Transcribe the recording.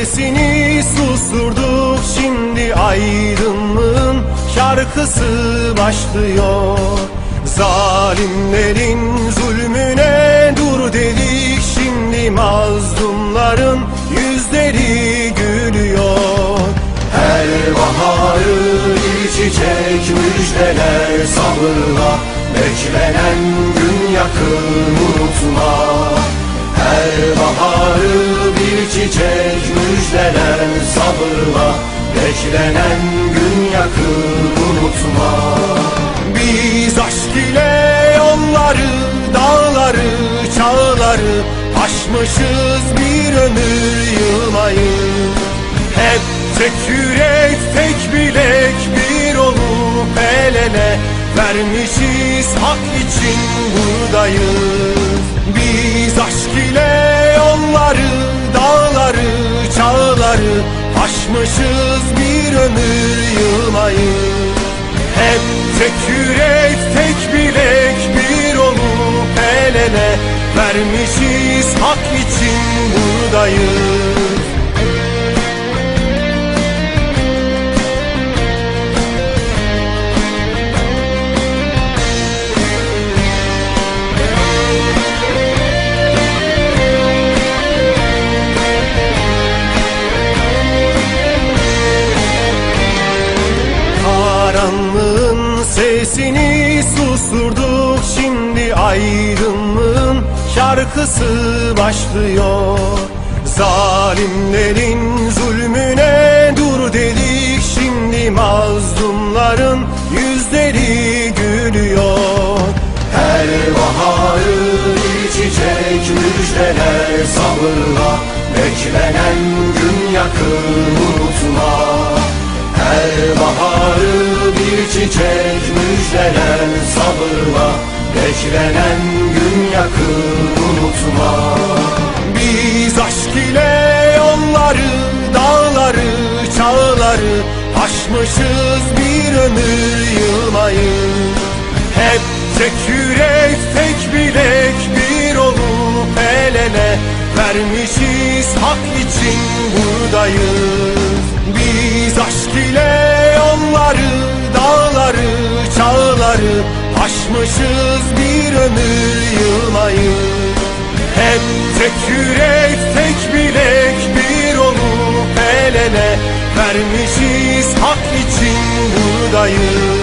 Sesini susturduk şimdi aydınlığın şarkısı başlıyor. Zalimlerin zulmüne dur dedik şimdi mazlumların yüzleri gülüyor. Her baharı bir çiçek müjdeler sabırla Beklenen gün yakın unutma. Her baharı çiçek müjdeler sabırla Beklenen gün yakın unutma. Biz aşk ile yolları, dağları, çağları Aşmışız bir ömür yılmayı. Hep tek yürek, tek bilek bir olup el ele Vermişiz hak için buradayız çağları Aşmışız bir ömür yılmayı. Hep tek yürek, tek bilek bir olup el ele Vermişiz hak için buradayız sesini susturduk şimdi aydınlığın şarkısı başlıyor. Zalimlerin zulmüne dur dedik şimdi mazlumların yüzleri gülüyor. Her baharı bir çiçek müjdeler sabırla Beklenen gün yakın çiçek müjdeler sabırla Beklenen gün yakın unutma. Biz aşk ile yolları, dağları, çağları Aşmışız bir ömür yılmayı. Hep tek yürek, tek bilek bir olup el ele Vermişiz hak için buradayız çağları Aşmışız bir ömür yılmayı. Hep tek yürek, tek bilek bir olup el ele Vermişiz hak için buradayız